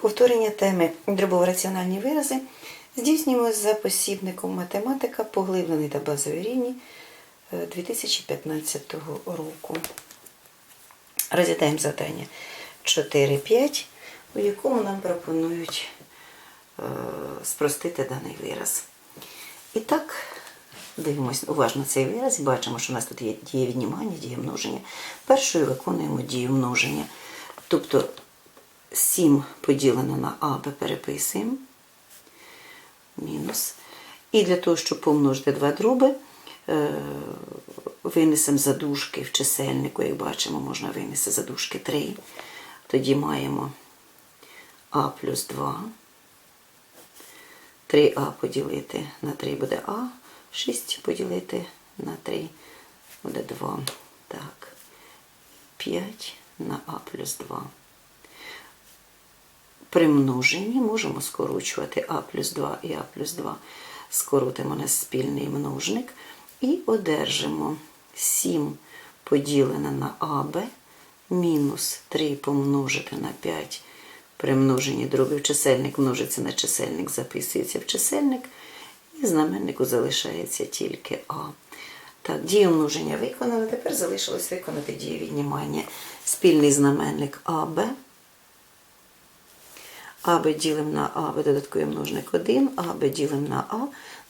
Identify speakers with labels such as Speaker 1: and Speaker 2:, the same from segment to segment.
Speaker 1: Повторення теми дробово-раціональні вирази здійснюємо за посібником математика поглиблений та базовий рівні е, 2015 року. Розглядаємо завдання 4-5, у якому нам пропонують е, спростити даний вираз. І так, дивимося уважно цей вираз і бачимо, що у нас тут є дія віднімання, дія множення. Першою виконуємо дію множення. Тобто 7 поділено на А, Б переписуємо. Мінус. І для того, щоб помножити два дроби, е, винесемо задушки в чисельнику, як бачимо, можна винести задушки 3. Тоді маємо А плюс 2. 3А поділити на 3 буде А, 6 поділити на 3 буде 2. Так. 5 на А плюс 2. При множенні можемо скорочувати А плюс 2 і А плюс 2. Скоротимо на спільний множник і одержимо 7 поділене на АБ мінус 3 помножити на 5 при множенні дробів чисельник множиться на чисельник, записується в чисельник, і знаменнику залишається тільки А. Так, дію множення виконано. Тепер залишилось виконати дію віднімання. Спільний знаменник АБ. АБ ділимо на АБ, додатковий множник 1, АБ ділимо на А,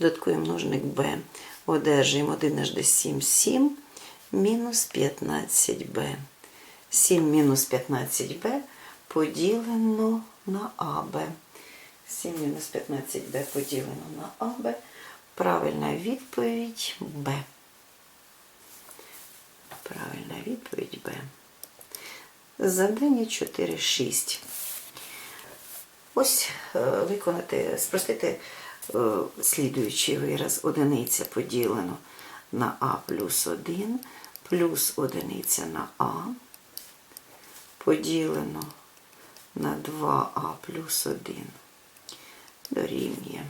Speaker 1: додатковий множник Б. Одержуємо 1 аж 7, 7, мінус 15Б. 7 мінус 15Б поділено на АБ. 7 мінус 15Б поділено на АБ. Правильна відповідь Б. Правильна відповідь Б. Завдання 4.6. Ось е, виконати, спростити е, слідуючий вираз. Одиниця поділено на А плюс 1, плюс одиниця на А, поділено на 2А плюс 1. Дорівнює.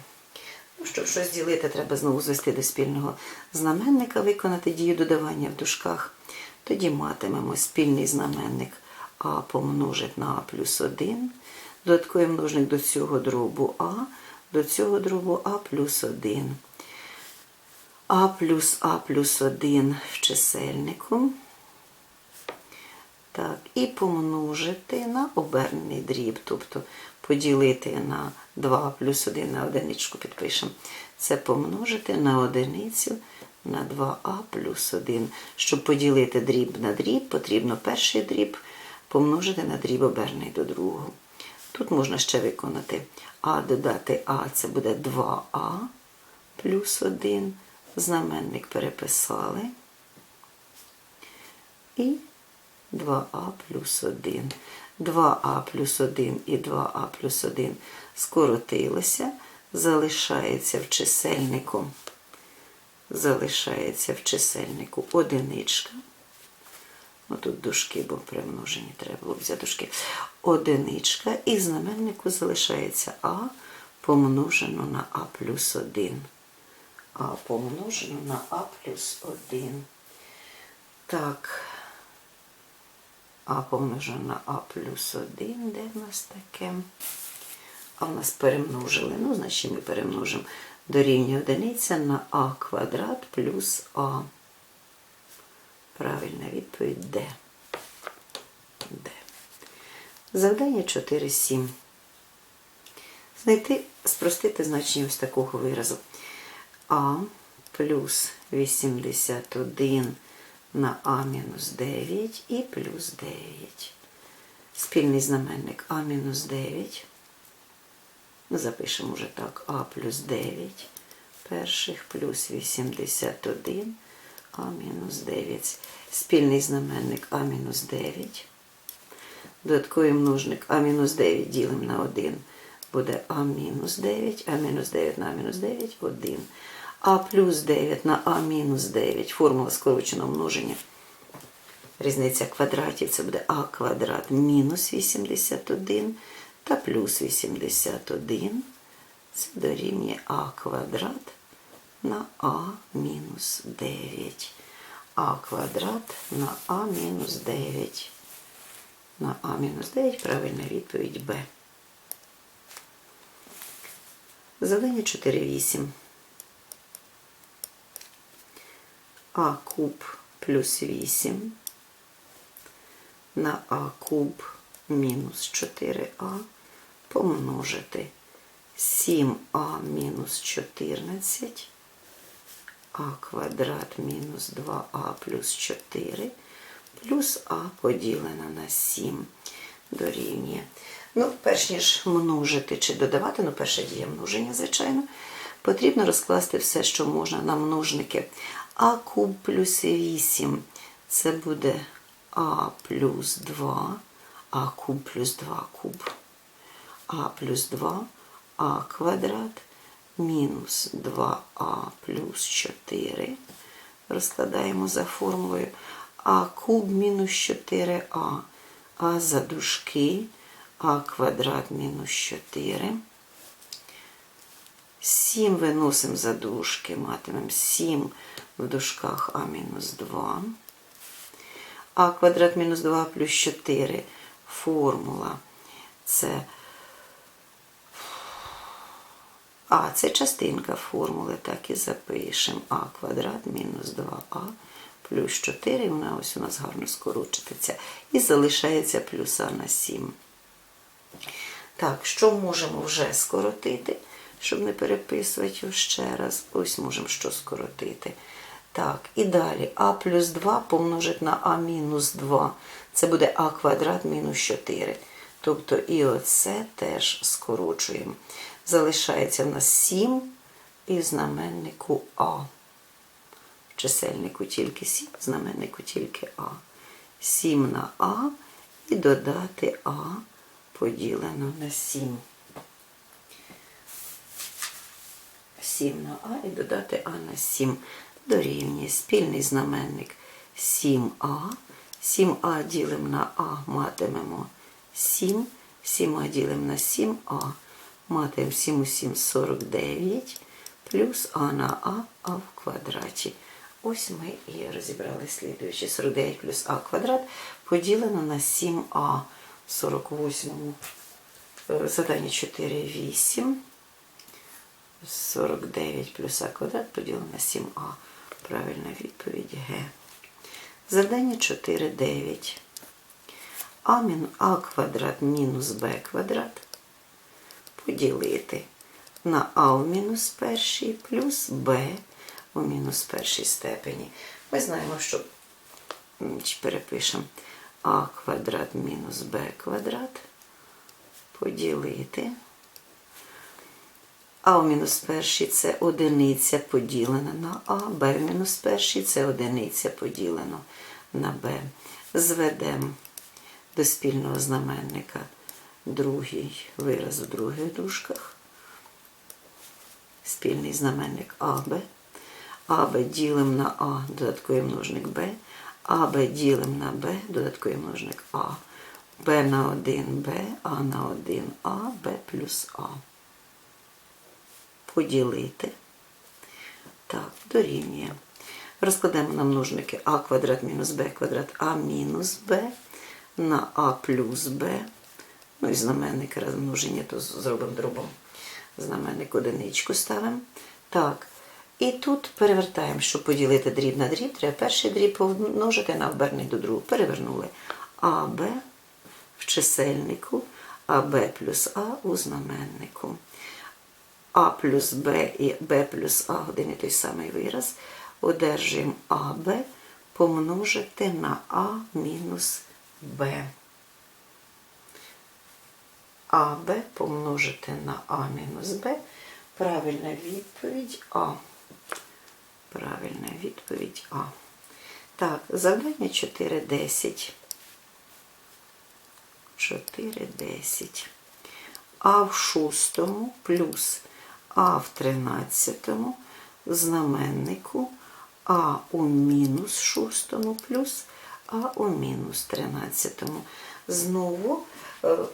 Speaker 1: Ну, щоб щось ділити, треба знову звести до спільного знаменника, виконати дію додавання в дужках. Тоді матимемо спільний знаменник А помножить на А плюс 1, додатковий множник до цього дробу А, до цього дробу А плюс 1. А плюс А плюс 1 в чисельнику. Так, і помножити на обернений дріб, тобто поділити на 2 плюс 1 на одиничку підпишемо. Це помножити на одиницю на 2а плюс 1. Щоб поділити дріб на дріб, потрібно перший дріб помножити на дріб обернений до другого. Тут можна ще виконати а додати а, це буде 2а плюс 1. Знаменник переписали. І 2а плюс 1. 2а плюс 1 і 2а плюс 1 скоротилося, залишається в чисельнику, залишається в чисельнику одиничка. Ну, тут дужки, бо при множенні треба було взяти дужки. Одиничка, і знаменнику залишається а помножено на а плюс 1. А помножено на а плюс 1. Так. А помножено на А плюс 1, де в нас таке? А в нас перемножили. Ну, значить ми перемножимо дорівнює одиниця на А квадрат плюс А. Правильна відповідь Д. Д. Завдання 4.7. Знайти, спростити значення ось такого виразу. А плюс 81 на А мінус 9 і плюс 9. Спільний знаменник А мінус 9. Ну, Запишемо вже так, А плюс 9 перших плюс 81, А мінус 9. Спільний знаменник А мінус 9. Додатковий множник А-9 ділимо на 1. Буде А мінус 9, А мінус 9 на А мінус 9 1. А плюс 9 на А мінус 9. Формула скороченого множення. Різниця квадратів це буде А квадрат мінус 81 та плюс 81. Це дорівнює А квадрат на А мінус 9. А квадрат на А мінус 9. На А мінус 9 правильна відповідь Б. Завдання 4,8. А куб плюс 8 на А куб мінус 4А помножити 7А мінус 14 а квадрат мінус 2а плюс 4 плюс а поділено на 7 дорівнює. Ну, перш ніж множити чи додавати, ну, перша дія множення, звичайно, потрібно розкласти все, що можна на множники. А куб плюс 8 це буде а плюс 2, а куб плюс 2 куб. а плюс 2, а квадрат мінус 2а плюс 4. Розкладаємо за формулою. А куб мінус 4а. А за дужки а квадрат мінус 4. 7 виносимо за дужки, матимемо 7 в дужках а мінус 2. А квадрат мінус 2 плюс 4 формула. Це А це частинка формули, так і запишемо. А квадрат мінус 2а плюс 4, вона ось у нас гарно скорочиться. І залишається плюс А на 7. Так, що можемо вже скоротити, щоб не переписувати ще раз. Ось можемо що скоротити. Так, і далі А плюс 2 помножить на А мінус 2. Це буде А квадрат мінус 4. Тобто і оце теж скорочуємо. Залишається в нас 7 і в знаменнику А. В чисельнику тільки 7, в знаменнику тільки А. 7 на А і додати А поділено на 7. 7 на А і додати А на 7. Дорівнює спільний знаменник 7А. 7А ділимо на А, матимемо 7. 7А ділимо на 7А. Матимемо 7 у 7 49 плюс А на А, А в квадраті. Ось ми і розібрали слідуючі 49 плюс А квадрат поділено на 7А. В 48 е, заданні 4, 8. 49 плюс А квадрат поділено на 7А. Правильна відповідь Г. Завдання 4, 9. А, мін, а квадрат мінус Б квадрат поділити на А у мінус першій плюс Б у мінус першій степені. Ми знаємо, що перепишемо А квадрат мінус Б квадрат поділити. А у мінус першій це одиниця поділена на А, Б в мінус першій це одиниця поділено на Б. Зведемо до спільного знаменника другий вираз у других дужках. Спільний знаменник АБ. АБ ділимо на А, додатковий множник Б. АБ ділимо на Б, додатковий множник А. Б на 1 Б, А на 1 А, Б плюс А. Поділити. Так, дорівнює. Розкладемо на множники А квадрат мінус Б квадрат А мінус Б на А плюс Б. Ну і знаменник розмноження, то зробимо дробом. Знаменник одиничку ставимо. Так. І тут перевертаємо, щоб поділити дріб на дріб, треба перший дріб помножити на обернень до другого. Перевернули АБ в чисельнику, АБ плюс А у знаменнику. А плюс Б і Б плюс А один і той самий вираз. Одержуємо АБ помножити на А мінус Б. АБ помножити на А мінус Б. Правильна відповідь А. Правильна відповідь А. Так, завдання 4.10. 4.10. А в шостому плюс А в тринадцятому знаменнику А у мінус шостому плюс А у мінус тринадцятому. Знову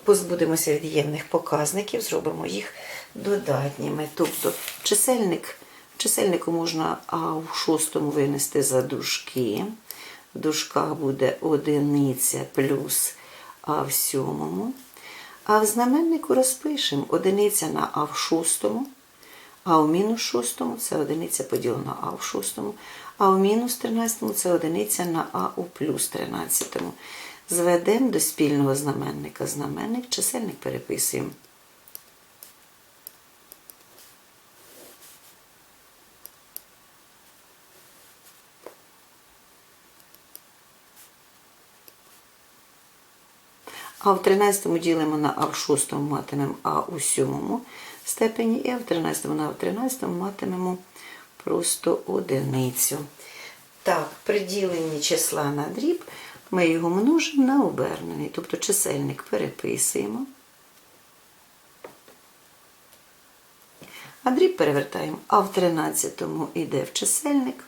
Speaker 1: позбудемося від'ємних показників, зробимо їх додатніми. Тобто чисельник, чисельнику можна А в шостому винести за дужки. В дужках буде одиниця плюс А в сьомому. А в знаменнику розпишемо одиниця на А в шостому А у мінус шостому це одиниця поділена на А в шостому, а у мінус 13 це одиниця на А у плюс 13. Зведемо до спільного знаменника знаменник, чисельник переписуємо. А в 13 ділимо на А в 6 матимемо А у 7 степені, і в 13 на А в 13 матимемо просто одиницю. Так, при діленні числа на дріб ми його множимо на обернений, тобто чисельник переписуємо. А дріб перевертаємо, а в 13 йде в чисельник,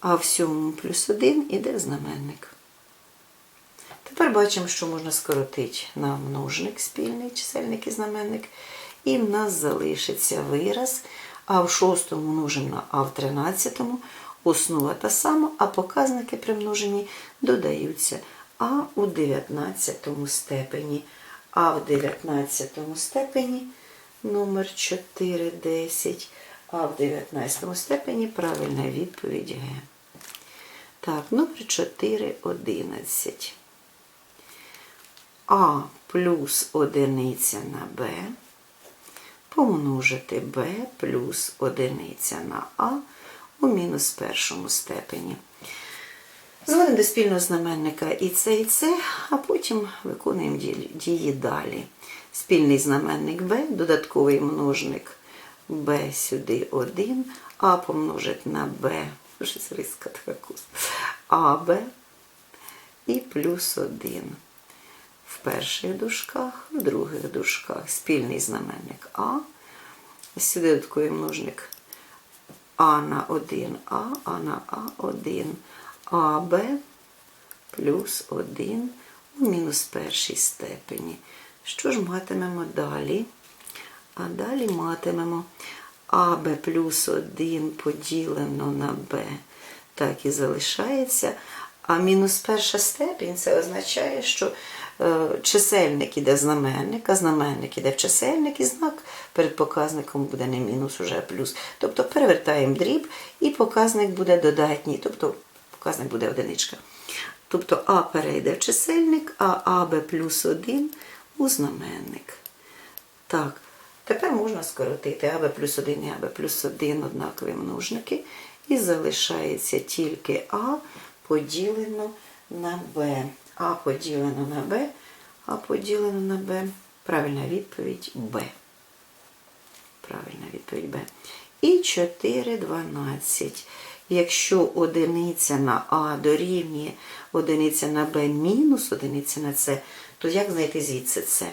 Speaker 1: а в 7 плюс 1 йде в знаменник. Тепер бачимо, що можна скоротити на множник спільний чисельник і знаменник. І в нас залишиться вираз, а в шостому множимо на а в тринадцятому, основа та сама, а показники при множенні додаються а у 19 степені. А в 19 степені номер 4, 10, а в 19 степені правильна відповідь Г. Так, номер 4, 11. А плюс одиниця на Б помножити b плюс одиниця на А у мінус першому степені. Зводимо до спільного знаменника і це, і це, а потім виконуємо дії далі. Спільний знаменник b, додатковий множник b сюди 1, а помножити на b, щось риска така куст, аб і плюс 1 в перших дужках, в других дужках спільний знаменник А. Сюди додатковий множник А на 1А, А на А1, АБ плюс 1 у мінус першій степені. Що ж матимемо далі? А далі матимемо АБ плюс 1 поділено на Б. Так і залишається. А мінус перша степінь це означає, що чисельник іде в знаменник, а знаменник іде в чисельник, і знак перед показником буде не мінус, уже плюс. Тобто перевертаємо дріб, і показник буде додатній, тобто показник буде одиничка. Тобто А перейде в чисельник, а АБ плюс 1 у знаменник. Так, тепер можна скоротити АБ плюс 1 і АБ плюс 1 однакові множники. І залишається тільки А поділено на b. А поділено на b, а поділено на b. Правильна відповідь Б. Правильна відповідь Б. І 4, 12. Якщо одиниця на А дорівнює одиниця на Б мінус одиниця на С, то як знайти звідси С?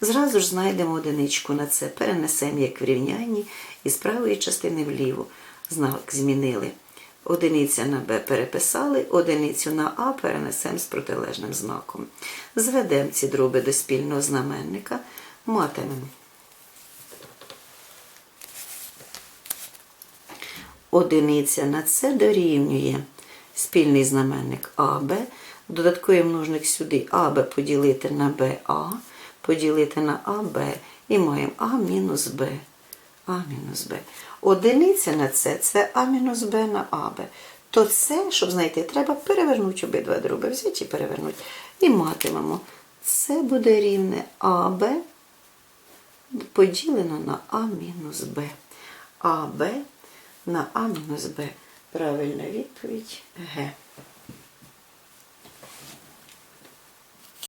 Speaker 1: Зразу ж знайдемо одиничку на С, перенесемо як в рівнянні і з правої частини вліву. Знак змінили. Одиниця на Б переписали, одиницю на А перенесемо з протилежним знаком. Зведемо ці дроби до спільного знаменника, матимемо. Одиниця на С дорівнює спільний знаменник АБ, додатковий множник сюди АБ поділити на БА, поділити на АБ і маємо А мінус Б. А мінус Б. Одиниця на С це А мінус Б на АБ. То це, щоб знайти, треба перевернути обидва дроби, взяти і перевернути. І матимемо. Це буде рівне АБ поділено на А мінус Б. АБ на А мінус Б. Правильна відповідь Г.